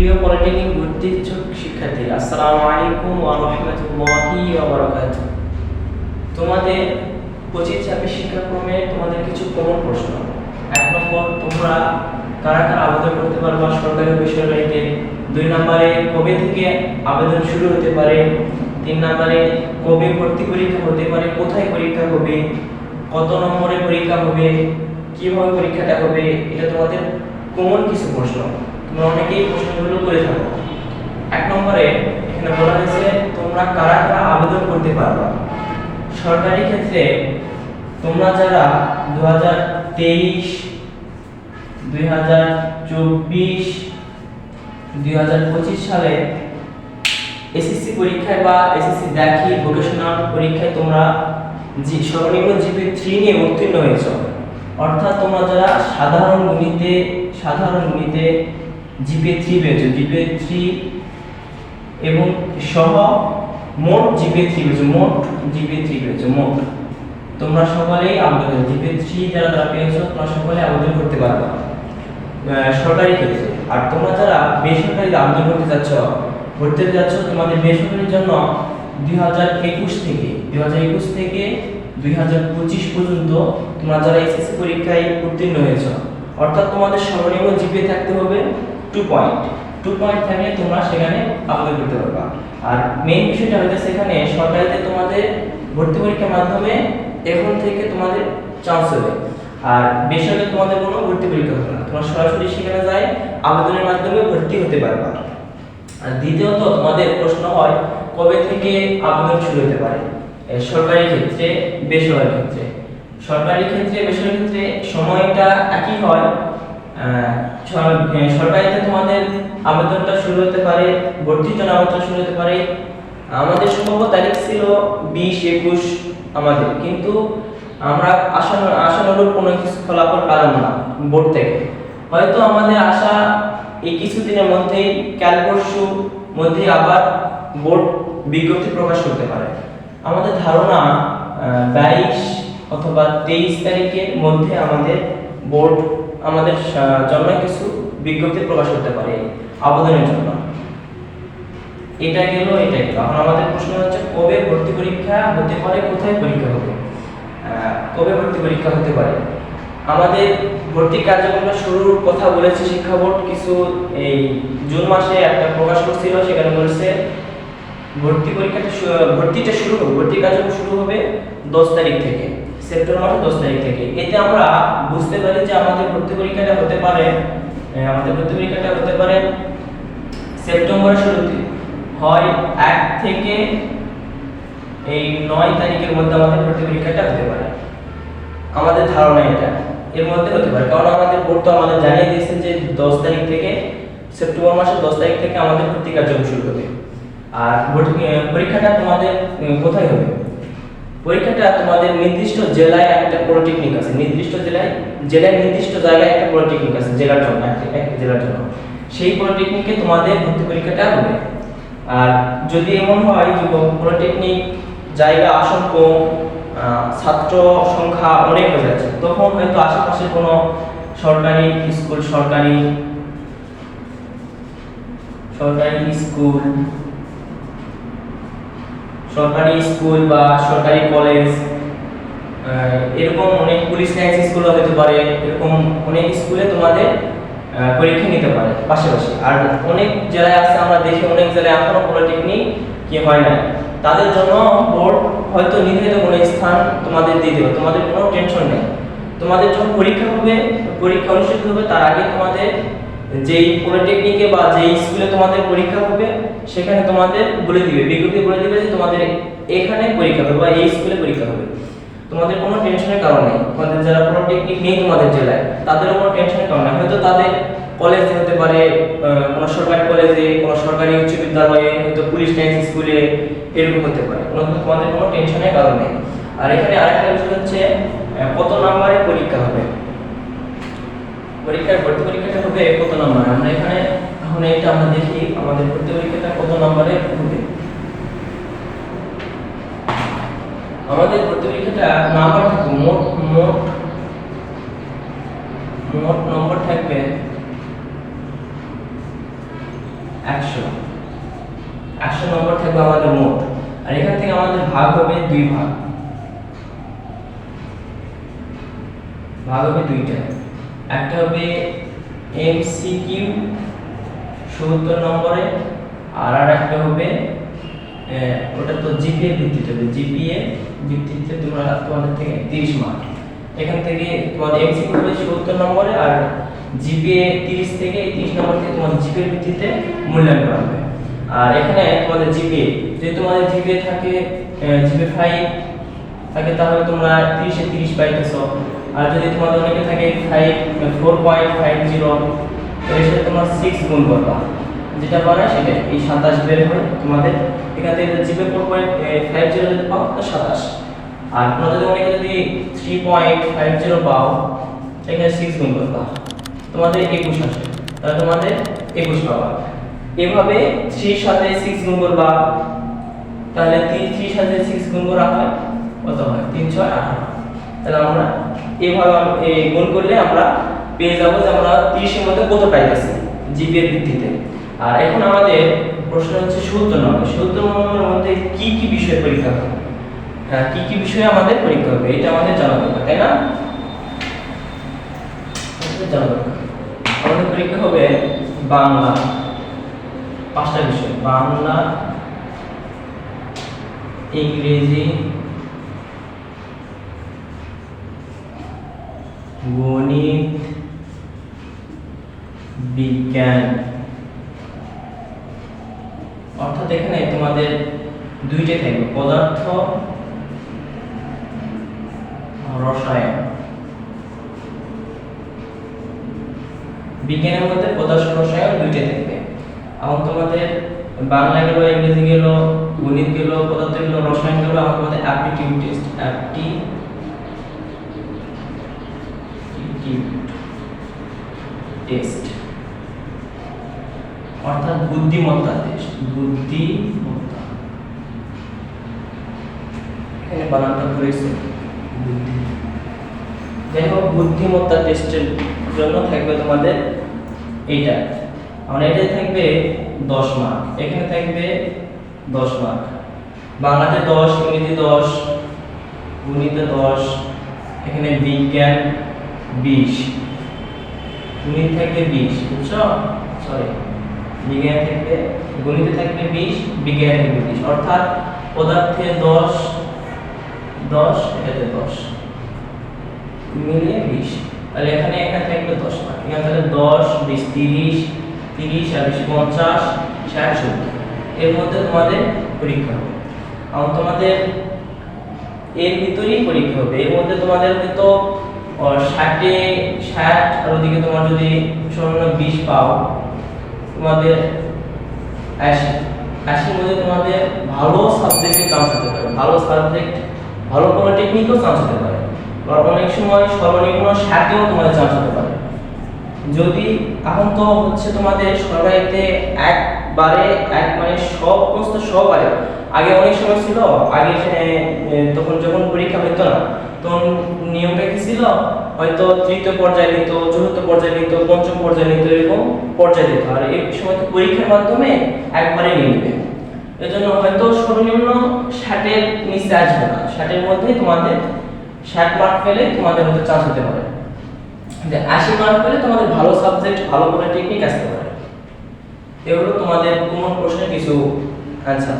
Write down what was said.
প্রিয় পলিটেকনিক ইচ্ছুক আসসালামু আলাইকুম ওয়া রাহমাতুল্লাহি ওয়া তোমাদের পঁচিশ শিক্ষাক্রমে তোমাদের কিছু কমন প্রশ্ন। এক নম্বর, তোমরা কারা কারা আবেদন করতে পারবা সরকারি দুই নম্বরে, কবে থেকে আবেদন শুরু হতে পারে? তিন নম্বরে, কবে ভর্তি পরীক্ষা হতে পারে? কোথায় পরীক্ষা হবে? কত নম্বরে পরীক্ষা হবে? কীভাবে পরীক্ষাটা হবে? এটা তোমাদের কমন কিছু প্রশ্ন। অনেকেই প্রশ্নগুলো করে থাকো। এক নম্বরে এখানে বলা হয়েছে, তোমরা কারা কারা আবেদন করতে পারবা? সরকারি ক্ষেত্রে তোমরা যারা দু হাজার তেইশ দুই হাজার চব্বিশ দুই হাজার পঁচিশ সালে এসএসসি পরীক্ষায় বা এসএসসি দেখি ভোকেশনাল পরীক্ষায় তোমরা জি, সর্বনিম্ন জিপি থ্রি নিয়ে উত্তীর্ণ হয়েছ। অর্থাৎ তোমরা যারা সাধারণ গণিতে সাধারণ গণিতে জিপি থ্রি পেয়েছ জিপি থ্রি এবং সহ মোট জিপি থ্রি পেয়েছ, মোট জিপি থ্রি পেয়েছ, মোট। তোমরা সকলেই আবেদন জিপি থ্রি যারা যারা পেয়েছ, তোমরা সকলে আবেদন করতে পারবে। সরকারি ক্ষেত্রে। আর তোমরা যারা বেসরকারিতে আবেদন করতে যাচ্ছ, ভর্তি হতে যাচ্ছ, তোমাদের বেসরকারির জন্য দুই হাজার একুশ থেকে, দুই হাজার একুশ থেকে দুই হাজার পঁচিশ পর্যন্ত তোমরা যারা এসএসসি পরীক্ষায় উত্তীর্ণ হয়েছ, অর্থাৎ তোমাদের সর্বনিম্ন জিপিএ থাকতে হবে টু পয়েন্ট টু পয়েন্ট থাকলে তোমরা সেখানে আবেদন করতে পারবা। আর মেইন বিষয়টা হচ্ছে সেখানে সরকারিতে তোমাদের ভর্তি পরীক্ষার মাধ্যমে এখন থেকে তোমাদের চান্স হবে। আর বেসরকারি তোমাদের কোনো ভর্তি পরীক্ষা হবে না। তোমরা সরাসরি সেখানে যাই আবেদনের মাধ্যমে ভর্তি হতে পারবা। আর দ্বিতীয়ত তোমাদের প্রশ্ন হয়, কবে থেকে আবেদন শুরু হতে পারে? সরকারি ক্ষেত্রে, বেসরকারি ক্ষেত্রে। সরকারি ক্ষেত্রে, বেসরকারি ক্ষেত্রে সময়টা একই হয়। সরকারিতে তোমাদের আবেদনটা শুরু হতে পারে, ভর্তির জন্য আবেদন শুরু হতে পারে। আমাদের সম্ভব তারিখ ছিল বিশ একুশ আমাদের। কিন্তু আমরা আশা আশানুরূপ কোনো কিছু ফলাফল পেলাম না বোর্ড থেকে। হয়তো আমাদের আশা এই কিছুদিনের মধ্যেই, কাল পরশু মধ্যে আবার বোর্ড বিজ্ঞপ্তি প্রকাশ করতে পারে। আমাদের ধারণা বাইশ অথবা তেইশ তারিখের মধ্যে আমাদের বোর্ড আমাদের জন্য কিছু বিজ্ঞপ্তি প্রকাশ করতে পারে আবেদনের জন্য। এটা গেল এটা গেল। এখন আমাদের প্রশ্ন হচ্ছে, কবে ভর্তি পরীক্ষা হতে পারে, কোথায় পরীক্ষা হবে? কবে ভর্তি পরীক্ষা হতে পারে? আমাদের ভর্তি কার্যক্রম শুরুর কথা বলেছে শিক্ষা বোর্ড। কিছু এই জুন মাসে একটা প্রকাশ করছিল, সেখানে বলেছে, ভর্তি পরীক্ষাটা ভর্তিটা শুরু হবে, ভর্তি কার্যক্রম শুরু হবে দশ তারিখ থেকে। সেপ্টেম্বর মাসের দশ তারিখ থেকে। এতে আমরা বুঝতে পারি যে আমাদের ভর্তি পরীক্ষাটা হতে পারে আমাদের ভর্তি পরীক্ষাটা হতে পারে সেপ্টেম্বরের শুরুতে। হয় এক থেকে এই নয় তারিখের মধ্যে আমাদের ভর্তি পরীক্ষাটা হতে পারে। আমাদের ধারণা এটা। এর মধ্যে হতে পারে। কারণ আমাদের বোর্ড তো আমাদের জানিয়ে দিয়েছে যে দশ তারিখ থেকে, সেপ্টেম্বর মাসের দশ তারিখ থেকে আমাদের ভর্তি কার্যক্রম শুরু হবে। আর পরীক্ষাটা তোমাদের কোথায় হবে? পরীক্ষাটা তোমাদের নির্দিষ্ট জেলায় একটা পলিটেকনিক আছে। নির্দিষ্ট জেলায় জেলায় নির্দিষ্ট জায়গায় একটা পলিটেকনিক আছে, জেলার জন্য একটা- জেলার জন্য। সেই পলিটেকনিকে তোমাদের ভর্তি পরীক্ষাটা হবে। আর যদি এমন হয় যে পলিটেকনিক জায়গা আসন কম ছাত্র সংখ্যা অনেক হয়ে যাচ্ছে, তখন হয়তো আশেপাশে কোনো সরকারি স্কুল, সরকারি সরকারি স্কুল সরকারি স্কুল বা সরকারি কলেজ এরকম অনেক পুলিশ সায়েন্স স্কুল হতে পারে, এরকম অনেক স্কুলে তোমাদের পরীক্ষা নিতে পারে পাশাপাশি। আর অনেক জেলায় আছে, আমরা দেখি অনেক জেলায় এখনও পলিটেকনিক কি হয় না তাদের জন্য বোর্ড হয়তো নির্ধারিত কোনো স্থান তোমাদের দিয়ে দেবে, তোমাদের কোনো টেনশন নেই। তোমাদের যখন পরীক্ষা হবে, পরীক্ষা অনুষ্ঠিত হবে, তার আগে তোমাদের যেই পলিটেকনিকে বা যেই স্কুলে তোমাদের পরীক্ষা হবে, সেখানে তোমাদের বলে দিবে, বিজ্ঞপ্তি বলে দিবে যে তোমাদের এখানে পরীক্ষা হবে বা এই স্কুলে পরীক্ষা হবে। তোমাদের কোনো টেনশনের কারণ নেই। তোমাদের যারা পলিটেকনিক নেই তোমাদের জেলায়, তাদেরও কোনো টেনশনের কারণ নেই। হয়তো তাদের কলেজে হতে পারে কোনো সরকারি কলেজে কোনো সরকারি উচ্চ বিদ্যালয়ে, হয়তো পুলিশ সায়েন্স স্কুলে এরকম হতে পারে। তোমাদের কোনো টেনশনের কারণ নেই। আর এখানে আরেকটা বিষয় হচ্ছে কত নাম্বারে পরীক্ষা হবে? পরীক্ষার ভর্তি পরীক্ষাটা হবে কত নম্বরে? আমরা এখানে এখন এটা আমরা দেখি আমাদের ভর্তি পরীক্ষাটা কত নম্বরে হবে। আমাদের ভর্তি পরীক্ষাটা নাম্বার থাকবে, মোট মোট মোট নম্বর থাকবে একশো। একশো নম্বর থাকবে আমাদের মোট। আর এখান থেকে আমাদের ভাগ হবে দুই ভাগ। ভাগ হবে দুইটা। একটা হবে এমসিকিউ সত্তর নম্বরে, আর আর একটা হবে ওটা তো জিপিএ ভিত্তিতে হবে। জিপিএ ভিত্তিতে তোমরা তোমাদের থেকে তিরিশ মার্ক এখান থেকে তোমাদের এমসিকিউ হবে সত্তর নম্বরে, আর জিপিএ তিরিশ থেকে তিরিশ নম্বর থেকে তোমাদের জিপিএ ভিত্তিতে মূল্যায়ন করা হবে। আর এখানে তোমাদের জিপিএ যদি তোমাদের জিপিএ থাকে জিপিএ ফাইভ থাকে, তাহলে তোমরা তিরিশে তিরিশ পাইতেছ। আর যদি তোমাদের অনেকে থাকে five four point five zero এর সাথে তোমার সিক্স গুণ করবা। যেটা পারা সেটা এই সাতাশ বের হয় তোমাদের এখান থেকে জিপে ফোর পয়েন্ট ফাইভ জিরো যদি পাও তো সাতাশ। আর যদি অনেকে যদি থ্রি পয়েন্ট ফাইভ জিরো পাও এখানে সিক্স গুণ করবা। তোমাদের একুশ আসে তাহলে তোমাদের একুশ পাবা। এভাবে থ্রির সাথে সিক্স গুণ করবা, তাহলে তিন থ্রির সাথে সিক্স গুণ করা হয়, কত হয়? তিন, ছয়, আঠারো। তাহলে আমরা এইভাবে এই গুণ করলে আমরা পেয়ে যাব যে আমরা তিরিশের মধ্যে কত পাইতেছি জিপিএর ভিত্তিতে। আর এখন আমাদের প্রশ্ন হচ্ছে সত্তর নম্বর। সত্তর নম্বরের মধ্যে কি কি বিষয় পরীক্ষা হবে? হ্যাঁ কি কি বিষয়ে আমাদের পরীক্ষা হবে? এটা আমাদের জানা দরকার, তাই না? আমাদের পরীক্ষা হবে বাংলা। পাঁচটা বিষয়, বাংলা, ইংরেজি গণিত, বিজ্ঞান। অর্থাৎ এখানে তোমাদের দুইটাই থাকবে, পদার্থ রসায়ন। বিজ্ঞানের মধ্যে পদার্থ, রসায়ন দুইটাই থাকবে। এবং তোমাদের বাংলা গেল, ইংরেজি গেল, গণিত গেল, পদার্থ গেল, রসায়ন গেল, এবং তোমাদের অ্যাপটিটিউড টেস্ট অ্যাপটিটিউড টেস্ট অর্থাৎ বুদ্ধিমত্তা টেস্ট বুদ্ধিমত্তা। এখানে বানানটা করেছে বুদ্ধি। যাই হোক বুদ্ধিমত্তা টেস্টের জন্য থাকবে তোমাদের এইটা। আমার এটাই থাকবে দশ মার্ক এখানে থাকবে দশ মার্ক বাংলাতে দশ ইংরেজি দশ, গণিতে দশ, এখানে বিজ্ঞান বিশ। গণিত থাকবে বিশ, বুঝছ? সরি বিজ্ঞান থাকবে, গণিতে থাকবে বিশ বিজ্ঞানে থাকবে বিশ। অর্থাৎ পদার্থে দশ দশ, এটাতে দশ। মিলিয়ে বিশ। তাহলে এখানে এখানে থাকবে দশ মার্ক এখানে তাহলে দশ, বিশ, তিরিশ তিরিশ, আর বিশ, পঞ্চাশ, ষাট, সত্তর। এর মধ্যে তোমাদের পরীক্ষা হবে। এবং তোমাদের এর ভিতরেই পরীক্ষা হবে। এর মধ্যে তোমাদের হয়তো ষাটে ষাট, আর ওদিকে তোমার যদি সর্বনিম্ন বিশ পাও, তোমাদের আশি। আশির মধ্যে তোমাদের ভালো সাবজেক্টে চান্স হতে পারে। ভালো সাবজেক্ট ভালো কোনো টেকনিকও চান্স হতে পারে। আবার অনেক সময় সর্বনিম্ন ষাটেও তোমাদের চান্স হতে পারে। যদি এখন তো হচ্ছে তোমাদের সরকারিতে একবারে, এক মানে সব সমস্ত সবারে আগে অনেক সময় ছিল, আগে তখন যখন পরীক্ষা হইতো না, তখন নিয়মটা কি ছিল? হয়তো তৃতীয় পর্যায়ে নিত, চতুর্থ পর্যায়ে নিত, পঞ্চম পর্যায়ে নিত, এরকম পর্যায়ে দিত আর এই সময় তো পরীক্ষার মাধ্যমে একবারে নিয়ে নেবে। এজন্য হয়তো সর্বনিম্ন ষাটের নিচে আসবে না। ষাটের মধ্যেই তোমাদের ষাট মার্ক পেলে তোমাদের হয়তো চান্স হতে পারে। যে আশি মার্ক পেলে তোমাদের ভালো সাবজেক্ট ভালো কোনো টেকনিক আসতে পারে। এগুলো তোমাদের কোন প্রশ্নের কিছু অ্যান্সার